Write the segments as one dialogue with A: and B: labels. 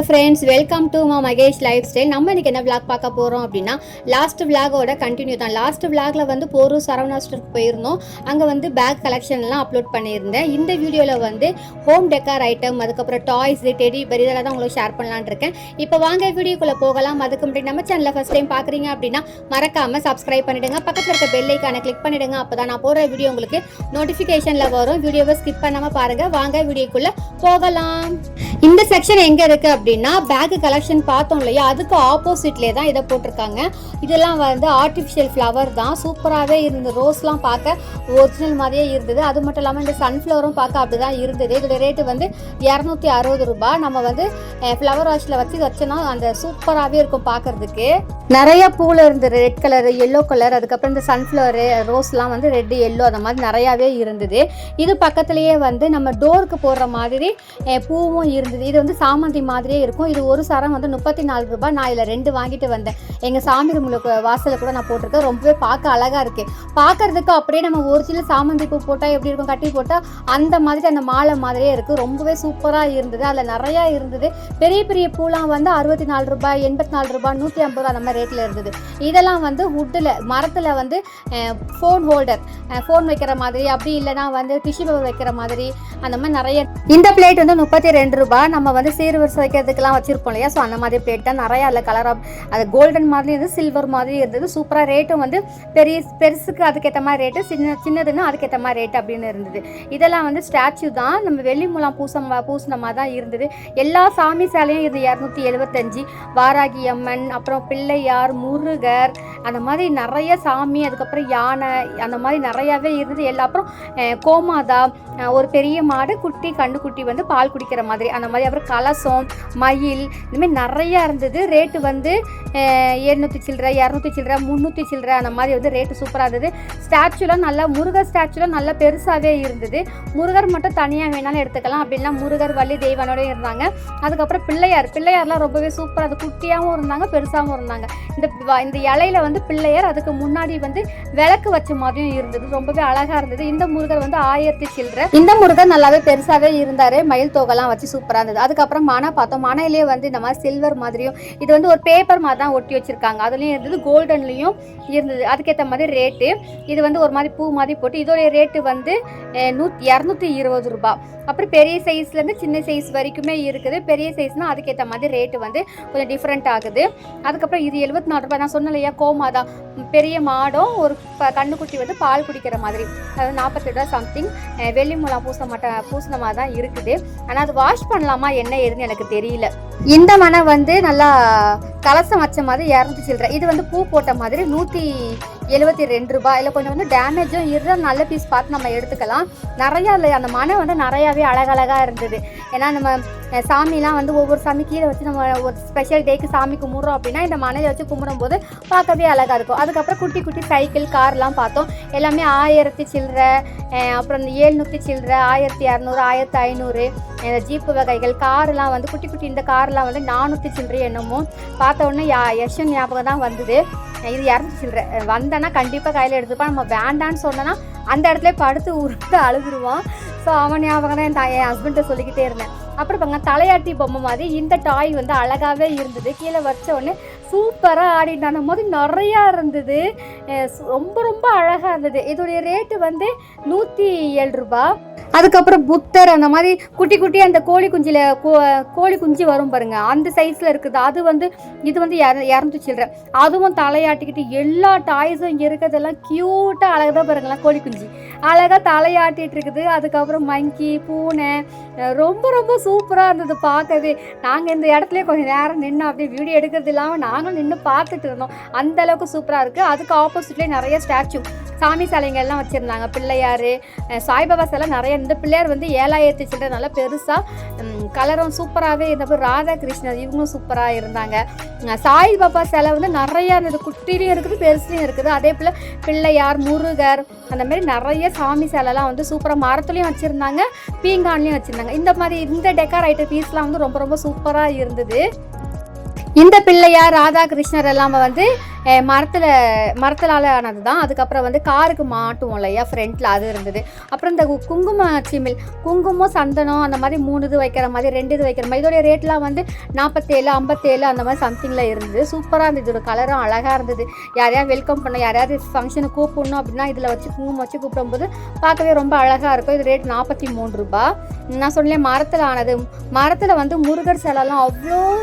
A: Hello friends welcome to மா Mahesh life style நம்ம இன்னைக்கு என்ன விளாக் பார்க்க போகிறோம் அப்படின்னா லாஸ்ட் விளாகோட கண்டினியூ தான். லாஸ்ட் விளாகில் வந்து போரூர் சரவணா ஸ்டோருக்கு போயிருந்தோம். அங்கே வந்து பேக் கலெக்ஷன்லாம் அப்லோட் பண்ணியிருந்தேன். இந்த வீடியோவில் வந்து ஹோம் டெக்கார் ஐட்டம் அதுக்கப்புறம் டாய்ஸ் டெடி பெரி இதெல்லாம் தான் உங்களுக்கு ஷேர் பண்ணலான்னு இருக்கேன். இப்போ வாங்க வீடியோக்குள்ளே போகலாம். அதுக்கு முன்னாடி நம்ம சேனலில் ஃபஸ்ட் டைம் பார்க்குறீங்க அப்படின்னா மறக்காமல் சப்ஸ்கிரைப் பண்ணிடுங்க. பக்கத்தில் இருக்க பெல் ஐக்கானை கிளிக் பண்ணிடுங்க. அப்போ தான் நான் போடுற வீடியோ உங்களுக்கு நோட்டிஃபிகேஷனில் வரும். வீடியோவை ஸ்கிப் பண்ணாமல் பாருங்கள் வாங்க வீடியோக்குள்ளே போகலாம். இந்த செக்ஷன் எங்கே இருக்குது அப்படி பேக் கலெக்ஷன் பார்த்தோம் இல்லையா? அதுக்கு ஆப்போசிட்லேயே தான் இதை போட்டிருக்காங்க. இதெல்லாம் வந்து ஆர்டிஃபிஷியல் ஃப்ளவர் தான். சூப்பராகவே இருந்தது ரோஸ்லாம் பார்க்க ஒரிஜினல் மாதிரியே இருந்தது. அது மட்டும் இல்லாமல் இந்த சன்ஃப்ளவரும் பார்க்க அப்படி தான் இருந்தது. இதோட ரேட்டு வந்து இரநூத்தி அறுபது ரூபாய். நம்ம வந்து ஃப்ளவர் வாஷில் வச்சு வச்சோன்னா அந்த சூப்பராகவே இருக்கும் பார்க்கறதுக்கு. நிறைய பூவில் இருந்தது ரெட் கலர் எல்லோ கலர் அதுக்கப்புறம் இந்த சன்ஃப்ளவரு ரோஸ்லாம் வந்து ரெட்டு எல்லோ அந்த மாதிரி நிறையாவே இருந்தது. இது பக்கத்துலேயே வந்து நம்ம டோருக்கு போடுற மாதிரி பூவும் இருந்தது. இது வந்து சாமந்தி மாதிரியே இருக்கும். இது ஒரு சரம் வந்து முப்பத்தி நாலு ரூபாய். நான் இதில் ரெண்டு வாங்கிட்டு வந்தேன். எங்கள் சாமி ரூமுக்கு வாசலில் கூட நான் போட்டிருக்கேன். ரொம்பவே பார்க்க அழகாக இருக்குது பார்க்கறதுக்கு அப்படியே நம்ம ஒரிஜினல் சாமந்தி பூ போட்டால் எப்படி இருக்கும்? கட்டி போட்டால் அந்த மாதிரி அந்த மாலை மாதிரியே இருக்குது ரொம்பவே சூப்பராக இருந்தது. அதில் நிறையா இருந்தது. பெரிய பெரிய பூலாம் வந்து அறுபத்தி நாலு ரூபாய் எண்பத்தி நாலு ரூபாய் நூற்றி ஐம்பது ரூபா அந்த மாதிரி ரேட்டில் இருந்தது. இதெல்லாம் வந்து வுட்டில் மரத்தில் வந்து ஃபோன் ஹோல்டர் ஃபோன் வைக்கிற மாதிரி அப்படி இல்லைனா வந்து டிஷ்யூ பேப்பர் வைக்கிற மாதிரி அந்த மாதிரி நிறைய இந்த பிளேட் வந்து முப்பத்தி ரெண்டு ரூபாய். நம்ம வந்து சீர்வரிசை வைக்கிறதுக்கெல்லாம் வச்சுருப்போம் இல்லையா? ஸோ அந்த மாதிரி பிளேட் தான் நிறையா அதில் கலராக அது கோல்டன் மாதிரி இருந்தது சில்வர் மாதிரி இருந்தது. சூப்பராக ரேட்டும் வந்து பெரிய பெருசுக்கு அதுக்கேற்ற மாதிரி ரேட்டு சின்ன சின்னதுன்னா அதுக்கேற்ற மாதிரி ரேட்டு அப்படின்னு இருந்தது. இதெல்லாம் வந்து ஸ்டாச்சு தான். நம்ம வெள்ளி மூலம் பூசம் பூசின மாதிரி தான் இருந்தது. எல்லா சாமி சேலையும் இருந்து இரநூத்தி எழுபத்தஞ்சி வாராகி அம்மன் அப்புறம் பிள்ளையார் முருகர் அந்த மாதிரி நிறைய சாமி அதுக்கப்புறம் யானை அந்த மாதிரி நிறையாவே இருந்தது. எல்லா அப்புறம் கோமாதா ஒரு பெரிய மாடு குட்டி கண்டுக்குட்டி வந்து பால் குடிக்கிற மாதிரி அந்த மாதிரி அப்புறம் கலசம் மயில் இந்த மாதிரி நிறையா இருந்தது. ரேட்டு வந்து எழுநூற்றி சில்லற இரநூத்தி சில்லற முந்நூற்றி சில்லற அந்த மாதிரி வந்து ரேட்டு சூப்பராக இருந்தது. ஸ்டாச்சுலாம் நல்லா முருகர் ஸ்டாச்சுலாம் நல்லா பெருசாகவே இருந்தது. முருகர் மட்டும் தனியாக வேணாலும் எடுத்துக்கலாம். அப்படின்னா முருகர் வள்ளி தெய்வானோட இருந்தாங்க. அதுக்கப்புறம் பிள்ளையார் பிள்ளையார்லாம் ரொம்பவே சூப்பராக அது குட்டியாகவும் இருந்தாங்க பெருசாகவும் இருந்தாங்க. இந்த வ- இந்த இலையில வந்து பிள்ளையார் அதுக்கு முன்னாடி வந்து விளக்கு வச்ச மாதிரியும் இருந்தது. ரொம்பவே அழகாக இருந்தது. இந்த முருகர் வந்து ஆயிரத்தி சில்லற இந்த முருகர் நல்லாவே பெருசாகவே இருந்தார். மயில் தொகைலாம் வச்சு சூப்பராக இருந்தது. அதுக்கப்புறம் மனை பார்த்தோம். மனையிலேயே வந்து இந்த மாதிரி சில்வர் மாதிரியும் இது வந்து ஒரு பேப்பர் மாதிரி தான் ஒட்டி வச்சு வச்சுருக்காங்க. அதுலேயும் இருந்தது கோல்டன்லேயும் இருந்தது. அதுக்கேற்ற மாதிரி ரேட்டு இது வந்து ஒரு மாதிரி பூ மாதிரி போட்டு இதோடைய ரேட்டு வந்து அஹ், இரநூத்தி இருபது ரூபா அப்புறம் பெரிய சைஸ்லேருந்து சின்ன சைஸ் வரைக்குமே இருக்குது. பெரிய சைஸ்னால் அதுக்கேற்ற மாதிரி ரேட்டு வந்து கொஞ்சம் டிஃப்ரெண்ட் ஆகுது. அதுக்கப்புறம் இது எழுபத்தி நாலு ரூபாய். நான் சொன்னேன் இல்லையா கோமாதா பெரிய மாடும் ஒரு கண்ணுக்குட்டி வந்து பால் குடிக்கிற மாதிரி. அது நாற்பத்தி ரூபா சம்திங் வெள்ளி மூலம் பூச மாட்ட பூசின மாதிரி தான் இருக்குது. ஆனால் அது வாஷ் பண்ணலாமா என்ன ஏதுன்னு எனக்கு தெரியல. இந்த மனை வந்து நல்லா கலசம் வச்ச மாதிரி இரநூத்தி சில்லற. இது வந்து பூ போட்ட மாதிரி நூற்றி எழுபத்தி ரெண்டு ரூபாய். இல்லை கொஞ்சம் வந்து டேமேஜும் இருந்தால் நல்ல பீஸ் பார்த்து நம்ம எடுத்துக்கலாம். நிறையா இல்லை அந்த மனை வந்து நிறையாவே அழகழகாக இருந்தது. ஏன்னா நம்ம சாமிலாம் வந்து ஒவ்வொரு சாமி கீழே வச்சு நம்ம ஒரு ஸ்பெஷல் டேக்கு சாமி கும்பிட்றோம் அப்படின்னா இந்த மனையை வச்சு கும்பிடும்போது பார்க்கவே அழகாக இருக்கும். அதுக்கப்புறம் குட்டி குட்டி சைக்கிள் கார்லாம் பார்த்தோம். எல்லாமே ஆயிரத்தி சில்லற அப்புறம் இந்த ஏழ்நூற்றி சில்லற ஆயிரத்தி இரநூறு ஆயிரத்தி ஐநூறு இந்த ஜீப்பு வகைகள் கார்லாம் வந்து குட்டி குட்டி இந்த கார்லாம் வந்து நானூற்றி சில்லறை என்னமோ பார்த்த உடனே யா யஷன் ஞாபகம் தான் வந்தது. இது இரநூத்தி சில்லற. வந்தேன்னா கண்டிப்பாக கையில் எடுத்துப்பான். நம்ம வேண்டான்னு சொன்னோன்னா அந்த இடத்துல படுத்து உருட்டு அழுதுருவான். ஸோ அவன் ஞாபகம் தான் என் என் ஹஸ்பண்ட்டை சொல்லிக்கிட்டே இருந்தேன். அப்புறம் பாருங்க தலையாட்டி பொம்மை மாதிரி இந்த டாய் வந்து அழகாகவே இருந்தது. கீழே வச்ச உடனே சூப்பராக ஆடிட்டான போது நிறையா இருந்தது. ரொம்ப ரொம்ப அழகாக இருந்தது. இதோடைய ரேட்டு வந்து நூற்றி ஏழு ரூபாய் அதுக்கப்புறம் புத்தர் அந்த மாதிரி குட்டி குட்டி அந்த கோழி குஞ்சில் கோ கோழி குஞ்சு வரும் பாருங்க. அந்த சைஸில் இருக்குது. அது வந்து இது வந்து இற- இரநூத்தி அதுவும் தலையாட்டிக்கிட்டு எல்லா டாய்ஸும் இங்கே இருக்கிறதெல்லாம் க்யூட்டாக அழகாக பாருங்களேன் கோழி குஞ்சு. அழகாக தலையாட்டிட்டு இருக்குது. அதுக்கப்புறம் மங்கி பூனை ரொம்ப ரொம்ப சூப்பராக இருந்தது பார்க்கவே நாங்கள் இந்த இடத்துல கொஞ்சம் நேரம் நின்று அப்படியே வீடியோ எடுக்கிறது இல்லாமல் நாங்களும் நின்று பார்த்துட்டு இருந்தோம். அந்த அளவுக்கு சூப்பராக இருக்குது அதுக்கு ஆப்போசிட்லேயே நிறைய ஸ்டாச்சு சாமி சிலைங்க எல்லாம் வச்சுருந்தாங்க. பிள்ளையார் சாய்பாபா சிலை நிறைய. இந்த பிள்ளையார் வந்து ஏழாயிரத்தி சில்லற நல்லா பெருசாக கலரும் சூப்பராகவே இருந்தப்போ ராதாகிருஷ்ணர் இவங்களும் சூப்பராக இருந்தாங்க. சாய்பாபா சிலை வந்து நிறையா இருந்தது குட்டிலையும் இருக்குது பெருசுலையும் இருக்குது. அதே போல் பிள்ளையார் முருகர் அந்த மாதிரி நிறைய சாமி சிலைலாம் வந்து சூப்பராக மரத்துலேயும் வச்சுருந்தாங்க பீங்கான்லேயும் வச்சுருந்தாங்க. இந்த மாதிரி இந்த டெக்கார் ஐட்டம் பீஸ்லாம் வந்து ரொம்ப ரொம்ப சூப்பராக இருந்தது. இந்த பிள்ளையார் ராதா கிருஷ்ணர் எல்லாம் வந்து மரத்தில் மரத்தலால் ஆனது தான் அதுக்கப்புறம் வந்து காருக்கு மாட்டுவோம் இல்லையா? ஃப்ரண்ட்டில் அது இருந்தது. அப்புறம் இந்த கு- குங்கும சிமில் குங்குமம் சந்தனம் அந்த மாதிரி மூணு இது வைக்கிற மாதிரி ரெண்டு இது வைக்கிற மாதிரி இதோடைய ரேட்லாம் வந்து நாற்பத்தேழு ஐம்பத்தேழு அந்த மாதிரி சம்திங்கில் இருந்தது. சூப்பராக இருந்தது. இதோட கலரும் அழகாக இருந்தது. யாரையாவது வெல்கம் பண்ண யாரையாவது ஃபங்க்ஷனுக்கு கூப்பிடணும் அப்படின்னா இதில் வச்சு குங்குமம் வச்சு கூப்பிடும்போது பார்க்கவே ரொம்ப அழகாக இருக்கும். இது ரேட் நாற்பத்தி மூணு ரூபாய் நான் சொன்னேன் மரத்தில் ஆனது. மரத்தில் வந்து முருகர் சிலைலாம் அவ்வளோ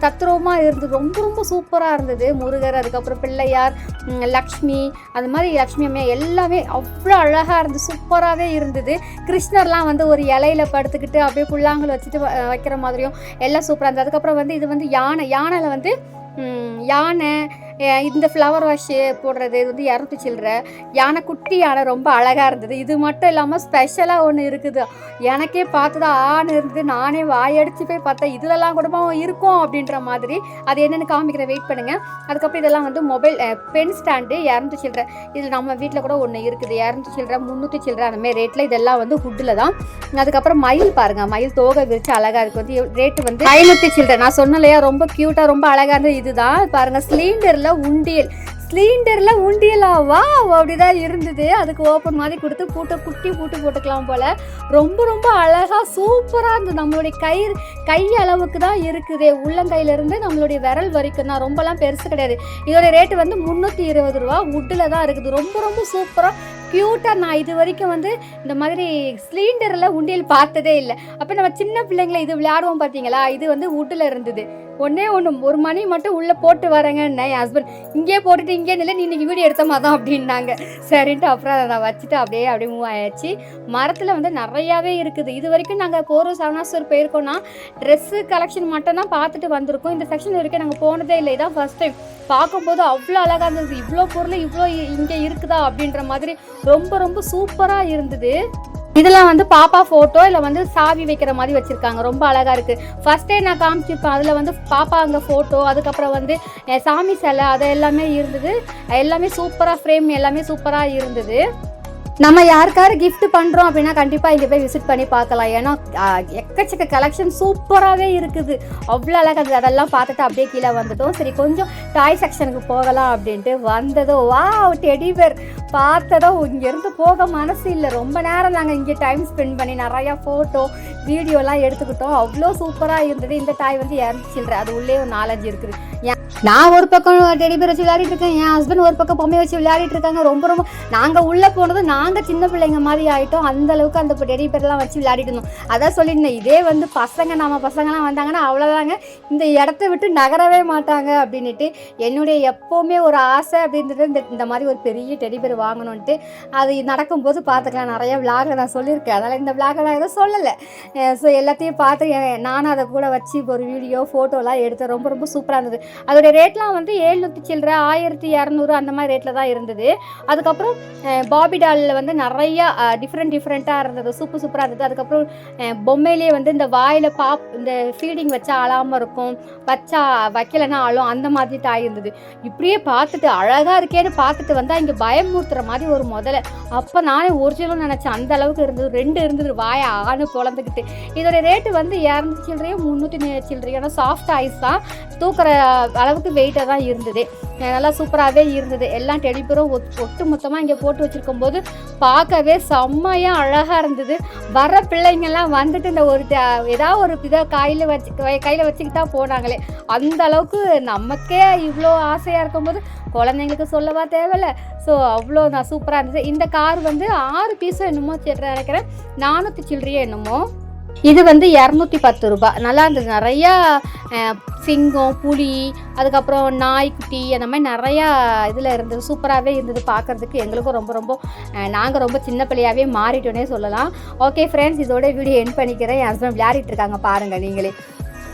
A: தத்ரூபமாக இருந்தது. ரொம்ப ரொம்ப சூப்பராக இருந்தது. முருகர் அதுக்கப்புறம் பிள்ளையார் லக்ஷ்மி அது மாதிரி லக்ஷ்மி அம்மையா எல்லாமே அவ்வளோ அழகாக இருந்து சூப்பராகவே இருந்தது. கிருஷ்ணர்லாம் வந்து ஒரு இலையில படுத்துக்கிட்டு அப்படியே புல்லாங்கல் வச்சுட்டு வ- வைக்கிற மாதிரியும் எல்லாம் சூப்பராக இருந்தது. அதுக்கப்புறம் வந்து இது வந்து யானை யானையில் வந்து யானை இந்த ஃப்ளவர் வாஷ் போடுறது இது வந்து இரநூத்தி சில்லற யானை குட்டி யானை ரொம்ப அழகாக இருந்தது. இது மட்டும் இல்லாமல் ஸ்பெஷலாக ஒன்று இருக்குது. எனக்கே பார்த்து தான் ஆண் இருந்து நானே வாயடிச்சு போய் பார்த்தேன். இதுலலாம் கூட இருக்கும் அப்படின்ற மாதிரி. அது என்னென்னு காமிக்கிற வெயிட் பண்ணுங்க. அதுக்கப்புறம் இதெல்லாம் வந்து மொபைல் பென் ஸ்டாண்டு இரநூத்தி சில்லற இதில் நம்ம வீட்டில் கூட ஒன்று இருக்குது. இரநூத்தி சில்லற முந்நூற்றி சில்லற அந்த மாதிரி ரேட்டில் இதெல்லாம் வந்து ஹுட்டில் தான். அதுக்கப்புறம் மயில் பாருங்க. மயில் தோகை விரிச்சு அழகாக இருக்கு. வந்து ரேட்டு வந்து ஐநூற்றி சில்லற நான் சொன்னேன் இல்லையா? ரொம்ப க்யூட்டாக ரொம்ப அழகாக இருந்தது. இதுதான். பாருங்க சிலிண்டரில் உண்டியல். சிலிண்டரில் உண்டியலாவா அப்படிதான் இருந்தது. அதுக்கு ஓப்பன் மாதிரி கொடுத்து பூட்டை குட்டி பூட்டு போட்டுக்கலாம் போல். ரொம்ப ரொம்ப அழகாக சூப்பராக இருந்தது. நம்மளுடைய கை கை அளவுக்கு தான் இருக்குது. உள்ளங்கையிலேருந்து நம்மளுடைய விரல் வரைக்கும் தான். ரொம்பலாம் பெருசு கிடையாது. இதோட ரேட்டு வந்து முந்நூற்றி இருபது ரூபா. உட்டில் தான் இருக்குது. ரொம்ப ரொம்ப சூப்பராக க்யூட்டாக நான் இது வரைக்கும் வந்து இந்த மாதிரி சிலிண்டரில் உண்டியல் பார்த்ததே இல்லை. அப்போ நம்ம சின்ன பிள்ளைங்களை இது விளையாடுவோம் பார்த்தீங்களா? இது வந்து உட்டில் இருந்தது. ஒன்றே ஒன்று ஒரு மணி மட்டும் உள்ளே போட்டு வரேங்கன்னு என் ஹஸ்பண்ட் இங்கேயே போட்டுட்டு இங்கே இல்லை நீ இன்றைக்கி வீடியோ எடுத்த மாதிரி தான் அப்படின்னாங்க. சரின்ட்டு அப்புறம் அதை நான் வச்சுட்டு அப்படியே அப்படியே மூவ் ஆயாச்சு. மரத்தில் வந்து நிறையாவே இருக்குது. இது வரைக்கும் நாங்கள் போகிறோம் சரணாஸ்வர் போயிருக்கோம்னா ட்ரெஸ்ஸு கலெக்ஷன் மட்டும் தான் பார்த்துட்டு வந்திருக்கோம். இந்த செக்ஷன் வரைக்கும் நாங்கள் போனதே இல்லை. இதான் ஃபர்ஸ்ட் டைம் பார்க்கும்போது அவ்வளோ அழகாக இருந்தது. இவ்வளோ பொருள் இவ்வளோ இங்கே இருக்குதா அப்படின்ற மாதிரி ரொம்ப ரொம்ப சூப்பராக இருந்தது. இதெல்லாம் வந்து பாப்பா ஃபோட்டோ இல்லை வந்து சாவி வைக்கிற மாதிரி வச்சுருக்காங்க. ரொம்ப அழகாக இருக்குது ஃபஸ்ட்டே நான் காமிச்சிருப்பேன். அதில் வந்து பாப்பா அங்கே ஃபோட்டோ அதுக்கப்புறம் வந்து சாமி சிலை அது எல்லாமே இருந்தது. எல்லாமே சூப்பராக ஃப்ரேம் எல்லாமே சூப்பராக இருந்தது. நம்ம யாருக்காரு கிஃப்ட் பண்ணுறோம் அப்படின்னா கண்டிப்பாக இங்கே போய் விசிட் பண்ணி பார்க்கலாம். ஏன்னா எக்கச்சக்க கலெக்ஷன் சூப்பராகவே இருக்குது. அவ்வளோ அழகாக இருந்தது அதெல்லாம் பார்த்துட்டு அப்படியே கீழே வந்துட்டோம். சரி கொஞ்சம் டாய் செக்ஷனுக்கு போகலாம் அப்படின்ட்டு வந்ததோ வா டெடிபேர் பார்த்ததோ இங்கேருந்து போக மனசு இல்லை. ரொம்ப நேரம் நாங்கள் இங்கே டைம் ஸ்பெண்ட் பண்ணி நிறையா ஃபோட்டோ வீடியோலாம் எடுத்துக்கிட்டோம். அவ்வளோ சூப்பராக இருந்தது. இந்த டாய் வந்து இறந்து சில்லற அது உள்ளே ஒரு நாலஞ்சு இருக்குது. ஏன் நான் ஒரு பக்கம் டெடி பேர் வச்சு விளையாடிட்டு இருக்கேன் என் ஹஸ்பண்ட் ஒரு பக்கம் பொம்மை வச்சு விளையாடிட்டு இருக்காங்க ரொம்ப ரொம்ப நாங்கள் உள்ளே போனது நாங்கள் சின்ன பிள்ளைங்க மாதிரி ஆகிட்டோம் அந்த அளவுக்கு அந்த டெடி பேர்லாம் வச்சு விளையாடிட்டு இருந்தோம். அதான் சொல்லியிருந்தேன் இதே வந்து பசங்க நம்ம பசங்கலாம் வந்தாங்கன்னா அவ்வளோதாங்க இந்த இடத்த விட்டு நகரவே மாட்டாங்க அப்படின்ட்டு என்னுடைய எப்போவுமே ஒரு ஆசை அப்படின்றது இந்த இந்த மாதிரி ஒரு பெரிய டெடி பேர் வாங்கணுன்ட்டு அது நடக்கும்போது பார்த்துக்கலாம். நிறைய விளாக நான் சொல்லியிருக்கேன். அதனால் இந்த விளாக நான் எதுவும் சொல்லலை. ஸோ எல்லாத்தையும் பார்த்து நானும் அதை கூட வச்சு ஒரு வீடியோ ஃபோட்டோலாம் எடுத்தேன். ரொம்ப ரொம்ப சூப்பராக இருந்தது. அதோடைய ரேட்லாம் வந்து ஏழ்நூற்றி சில்லற ஆயிரத்தி இரநூறு அந்த மாதிரி ரேட்டில் தான் இருந்தது. அதுக்கப்புறம் பாபி டாலில் வந்து நிறையா டிஃப்ரெண்ட் டிஃப்ரெண்ட்டாக இருந்தது. சூப்பர் சூப்பராக இருந்தது. அதுக்கப்புறம் பொம்மையிலேயே வந்து இந்த வாயில் பாப் இந்த ஃபீடிங் வச்சா அழாமல் இருக்கும் வச்சா வைக்கலைன்னா அழும் அந்த மாதிரி தாய் இருந்தது. இப்படியே பார்த்துட்டு அழகாக இருக்கேன்னு பார்த்துட்டு வந்தால் இங்கே பயமுறுத்துற மாதிரி ஒரு முதல்ல அப்போ நானே ஒரிஜினல் நினச்சேன். அந்த அளவுக்கு இருந்தது. ரெண்டு இருந்தது. வாயை ஆணு பொழந்துக்கிட்டு இதோட ரேட்டு வந்து இரநூத்தி சில்லறையும் முந்நூற்றி சில்லறையும். ஆனால் சாஃப்ட் ஐஸ் தான். தூக்குற அளவுக்கு வெயிட்டாக தான் இருந்தது. நல்லா சூப்பராகவே இருந்தது. எல்லாம் டெடிபரும் ஒட்டு மொத்தமாக இங்கே போட்டு வச்சுருக்கும் போது பார்க்கவே செம்மையாக அழகாக இருந்தது. வர பிள்ளைங்கள்லாம் வந்துட்டு இந்த ஒரு ஏதாவது ஒரு இதை கையில் வச்சு கையில் வச்சுக்கிட்டு தான் போனாங்களே. அந்த அளவுக்கு நமக்கே இவ்வளோ ஆசையாக இருக்கும்போது குழந்தைங்களுக்கு சொல்லவா தேவையில்ல. ஸோ அவ்வளோ நான் சூப்பராக இருந்தது. இந்த கார் வந்து ஆறு பீஸோ என்னமோ சில்லற நினைக்கிறேன். நானூற்றி சில்லறையோ என்னமோ. இது வந்து இரநூத்தி பத்து ரூபாய் நல்லா இருந்தது. நிறையா சிங்கம் புலி அதுக்கப்புறம் நாய்க்குட்டி அந்த மாதிரி நிறையா இதில் இருந்தது. சூப்பராகவே இருந்தது பார்க்குறதுக்கு. எங்களுக்கும் ரொம்ப ரொம்ப நாங்கள் ரொம்ப சின்ன பிள்ளையாகவே மாறிட்டோன்னே சொல்லலாம். ஓகே ஃப்ரெண்ட்ஸ் இதோட வீடியோ என் பண்ணிக்கிறேன். என் ஹஸ்பண்ட் விளையாடிட்டு இருக்காங்க பாருங்கள் நீங்களே.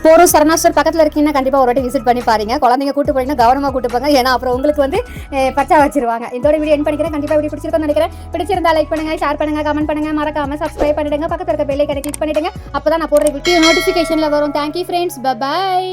A: போரும் சரணாஸ்வர் பக்கத்தில் இருக்கீங்கன்னா கண்டிப்பாக ஒரு வாட்டி விசிட் பண்ணி பாருங்க. குழந்தைங்க கூட்டு போனீங்கன்னா கவனமாக கூட்டு போங்க. ஏன்னா அப்புறம் உங்களுக்கு வந்து பச்சா வச்சிருவாங்க. இதோட வீடியோ என் பண்ணிக்கிறேன். கண்டிப்பாக வீடியோ பிடிச்சிருக்கோம் நினைக்கிறேன். பிடிச்சிருந்தா லைக் பண்ணுங்க ஷேர் பண்ணுங்க கமெண்ட் பண்ணுங்க. மறக்காம சப்ஸ்கிரைப் பண்ணிடுங்க. பக்கத்தில் இருக்க பெல்லை கிளிக் பண்ணிடுங்க. அப்போ தான் நான் போடுற வீடியோ நோட்டிஃபிகேஷனில் வரும். Thank you friends by